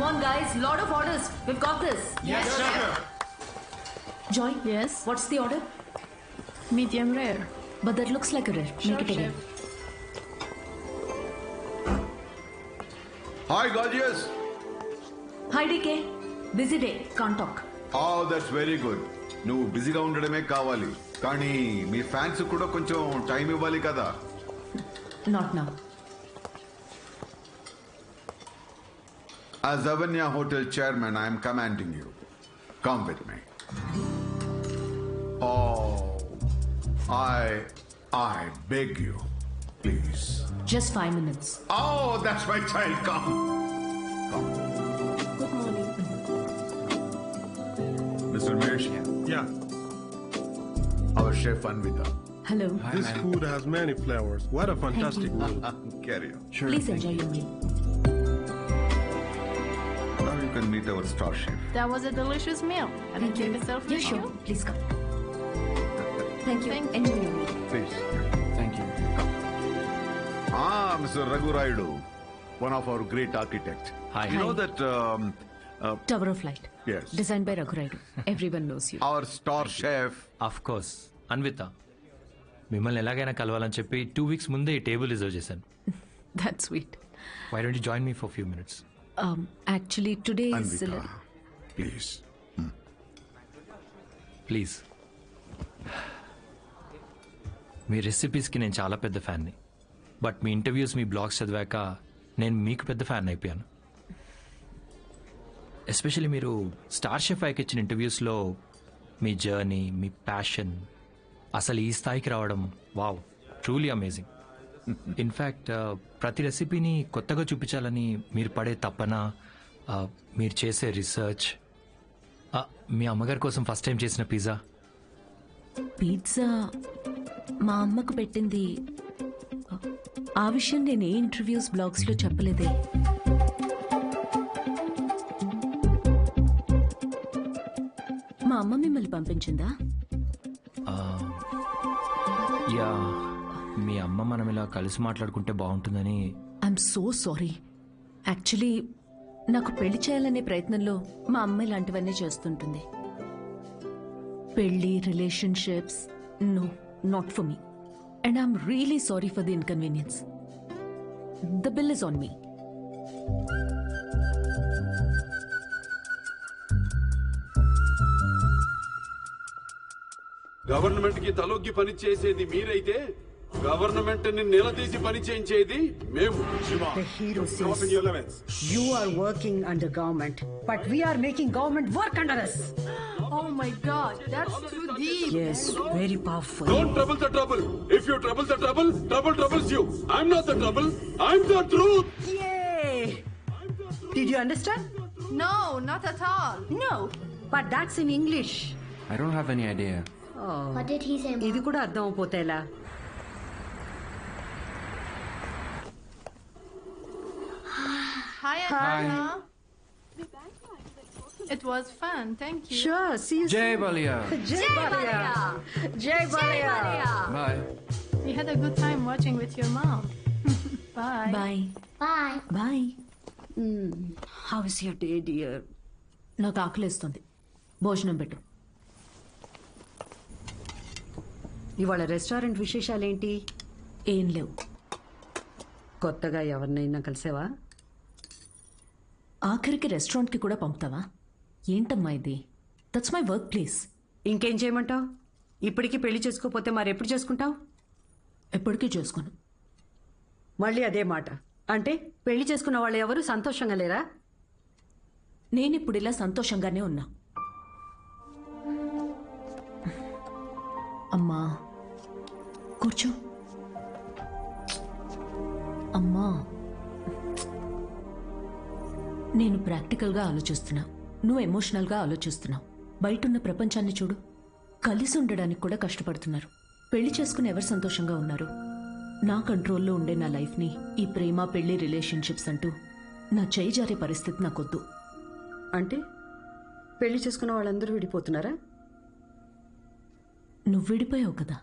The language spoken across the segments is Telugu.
Come on, guys. Lot of orders. We've got this. Yes, chef. Joy, Yes, what's the order? medium rare. But that looks like a rare. Sure, Make it again. chef. Hi gorgeous Hi, DK. Busy day. Can't talk. ఆ దట్స్ వెరీ గుడ్ నువ్వు బిజీగా ఉండడమే కావాలి కానీ మీ ఫ్యాన్స్ కూడా కొంచెం టైం ఇవ్వాలి కదా Not now. As Avanya Hotel chairman, I am commanding you. Come with me. Oh, I, I beg you, please. Just five minutes. Oh, that's my child. Come. Come. Good morning. Mr. Mesh, Yeah. our chef Anvita. Hello. This food has many flavors. What a fantastic meal. Carry on. Sure. Please enjoy your meal. You can meet our star chef. That was a delicious meal. Can I take a selfie? Yeah, sure. you? Please come. Thank you. Thank you. Enjoy your meal. Please. Thank you. Ah, Mr. Raghu Raidu, one of our great architects. Hi. You know that um, uh, Tower of Light. Yes. Designed by Raghuraidu. Everyone knows you. our star chef of course Anvitha మిమ్మల్ని ఎలాగైనా కలవాలని చెప్పి టూ వీక్స్ ముందే ఈ టేబుల్ రిజర్వ్ చేశాను That's sweet. Why don't you join me for few minutes Um, actually, today is. Anvita, please. Please మీ రెసిపీస్కి నేను చాలా పెద్ద ఫ్యాన్ని బట్ మీ ఇంటర్వ్యూస్ మీ బ్లాగ్స్ చదివాక నేను మీకు పెద్ద ఫ్యాన్ అయిపోయాను ఎస్పెషల్లీ మీరు స్టార్ షెఫ్ ఐకి ఇచ్చిన ఇంటర్వ్యూస్లో మీ జర్నీ మీ ప్యాషన్ అసలు ఈ స్థాయికి రావడం వావ్ ట్రూలీ అమేజింగ్ ఇన్ఫ్యాక్ట్ ప్రతి రెసిపీని కొత్తగా చూపించాలని మీరు పడే తపన ఆ, మీరు చేసే రీసెర్చ్ మీ అమ్మగారి కోసం ఫస్ట్ టైం చేసిన పిజ్జా పిజ్జా మా అమ్మకు పెట్టింది. ఆ విషయం నేను ఏ ఇంటర్వ్యూస్ బ్లాగ్స్లో చెప్పలేదే. మా అమ్మ మిమ్మల్ని పంపించిందా? యా మీ అమ్మ మనం ఇలా కలిసి మాట్లాడుకుంటే బాగుంటుందని ఐఎమ్ సో సారీ యాక్చువల్లీ నాకు పెళ్ళి చేయాలనే ప్రయత్నంలో మా అమ్మ ఇలాంటివన్నీ చేస్తుంటుంది. పెళ్ళి relationships no not for me and I'm really sorry for the inconvenience the bill is on me గవర్నమెంట్కి తలొగ్గి పని చేసేది మీరైతే గవర్నమెంట్ని నిలదీసి పని చేయించేది మేము The hero says you are working under government, but we are making government work under us. Oh my god, that's too deep. Yes, very powerful. Don't trouble the trouble if you trouble the trouble trouble troubles you I'm not the trouble I'm the truth Yay! Did you understand? No, not at all. No, but that's in English. I don't have any idea What did he say? ఇది కూడా అర్థం అయిపోతేలా Hi, Anna. It was fun. Thank you. Sure, see you Jai soon. Balaya Jai Balaya. Jai Balaya. Bye We had a good time watching with your mom. Bye. Bye Bye. Bye How is your day, dear? నాకు ఆకలిస్తుంది భోజనం పెట్టు ఇవాళ రెస్టారెంట్ విశేషాలేంటి ఏం లేవు కొత్తగా ఎవరినైనా కలిసావా ఆఖరికి రెస్టారెంట్కి కూడా పంపుతావా? ఏంటమ్మా ఇది? దట్స్ మై వర్క్ ప్లేస్ ఇంకేం చేయమంటావు? ఇప్పటికీ పెళ్ళి చేసుకోపోతే మరి ఎప్పుడు చేసుకుంటావు? ఎప్పటికీ చేసుకోను. మళ్ళీ అదే మాట. అంటే పెళ్ళి చేసుకున్న వాళ్ళు ఎవరు సంతోషంగా లేరా? నేను ఇప్పుడు ఇలా సంతోషంగానే ఉన్నా. అమ్మా. కూర్చో. అమ్మా. నేను ప్రాక్టికల్గా ఆలోచిస్తున్నా. నువ్వు ఎమోషనల్గా ఆలోచిస్తున్నావు. బయటున్న ప్రపంచాన్ని చూడు. కలిసి ఉండడానికి కూడా కష్టపడుతున్నారు. పెళ్ళి చేసుకుని ఎవరు సంతోషంగా ఉన్నారు? నా కంట్రోల్లో ఉండే నా లైఫ్ని ఈ ప్రేమ పెళ్ళి రిలేషన్షిప్స్ అంటూ నా చేయి జారే పరిస్థితి నాకొద్దు. అంటే పెళ్ళి చేసుకున్న వాళ్ళందరూ విడిపోతున్నారా? నువ్వు విడిపోయావు కదా.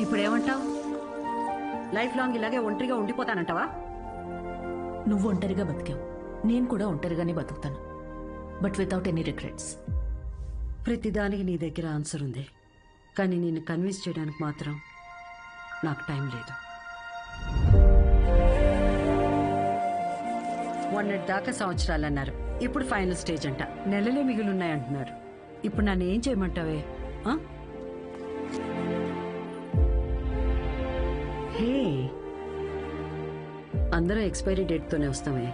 ఇప్పుడు ఏమంటావు లైఫ్ లాంగ్ ఇలాగే ఒంటరిగా ఉండిపోతానంటావా? నువ్వు ఒంటరిగా బతికావు. నేను కూడా ఒంటరిగానే బతుకుతాను. బట్ వితౌట్ ఎనీ రిగ్రెట్స్ ప్రతిదానికి నీ దగ్గర ఆన్సర్ ఉంది. కానీ నిన్ను కన్విన్స్ చేయడానికి మాత్రం నాకు టైం లేదు. మొన్నటి దాకా సంవత్సరాలు అన్నారు ఇప్పుడు ఫైనల్ స్టేజ్ అంట. నెలలే మిగిలిన్నాయంటున్నారు ఇప్పుడు నన్ను ఏం చేయమంటావే? హే. అందరం ఎక్స్పైరీ డేట్తోనే వస్తామే.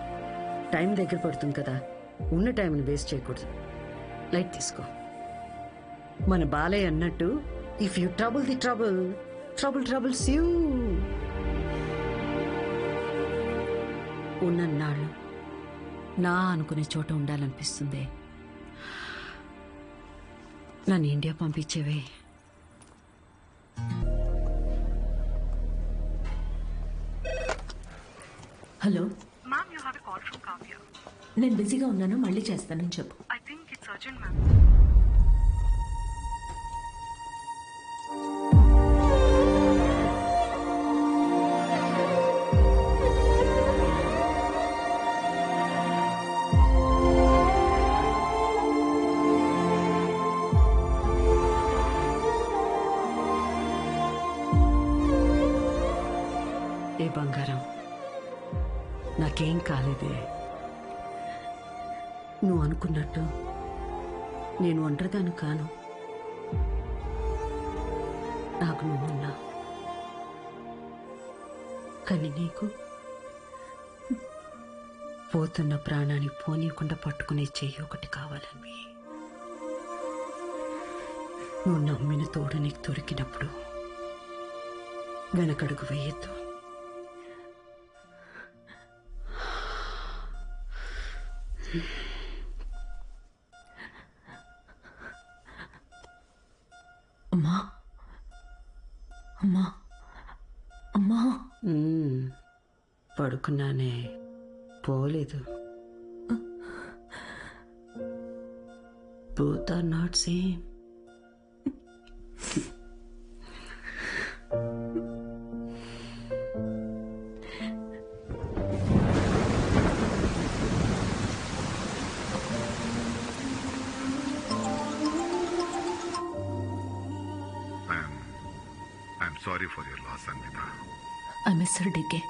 టైం దగ్గర పడుతుంది కదా. ఉన్న టైంని వేస్ట్ చేయకూడదు. లైట్ తీసుకో. మన బాలయ్య అన్నట్టు if you trouble the trouble trouble troubles you ఉన్నన్నాళ్ళు నా అనుకునే చోట ఉండాలనిపిస్తుంది. నన్ను India పంపించేవే. Hello. Ma'am you have a call from నేను బిజీగా ఉన్నాను మళ్ళీ చేస్తానని చెప్పు. I think it's urgent ma'am నాకేం కాలేదే. నువ్వు అనుకున్నట్టు నేను ఒంటరిదాను కాను. నాకు నువ్వున్నా కానీ నీకు పోతున్న ప్రాణాన్ని పోనీయకుండా పట్టుకునే చెయ్యి ఒకటి కావాలని నువ్వు నమ్మిన తోడు నీకు దొరికినప్పుడు వెనకడుగు వేయద్దు. అమ్మా. అమ్మా. అమ్మా. మ్మ్. పడుకున్నానే. పోలేదు. Both are not same. Sorry for your loss Anvitha I miss her DK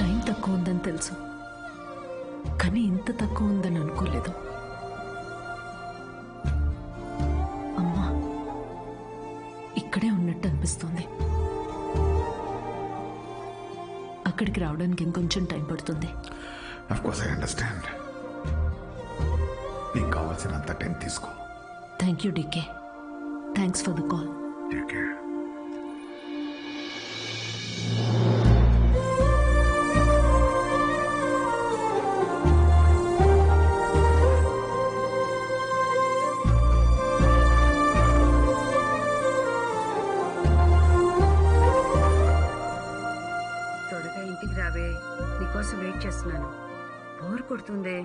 time తక్కువ ఉందని తెలుసు. కానీ ఇంత తక్కువ ఉందని అనుకోలేదు. అమ్మా ఇక్కడే ఉన్నట్టు అనిపిస్తుంది. అక్కడికి రావడానికి ఇంకొంచెం టైం పడుతుంది. కోర్స్ ఐ అండర్స్టాండ్ నీకు కావాల్సినంత టైం తీసుకో. Thank you DK thanks for the call త్వరగా ఇంటికి రావే. నీకోసం వెయిట్ చేస్తున్నాను. బోర్ కొడుతుందే.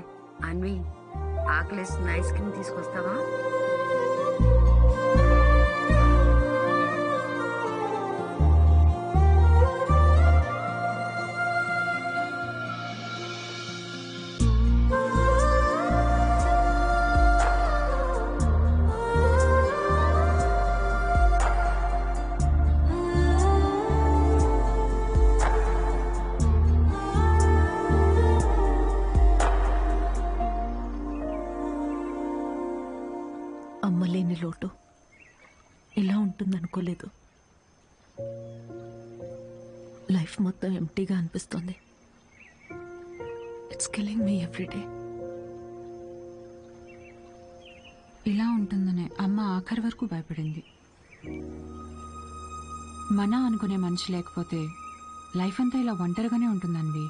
అన్వి ఆకలేసిన ఐస్ క్రీమ్ తీసుకొస్తావా? లోటు. ఇలా ఉంటుందనుకోలేదు. లైఫ్ మొత్తం ఎంటీగా అనిపిస్తుంది. ఇట్స్ కిల్లింగ్ మీ ఎవ్రీడే ఇలా ఉంటుందనే అమ్మ ఆఖరి వరకు భయపడింది. మన అనుకునే మనిషి లేకపోతే లైఫ్ అంతా ఇలా ఒంటరిగానే ఉంటుందన్వి.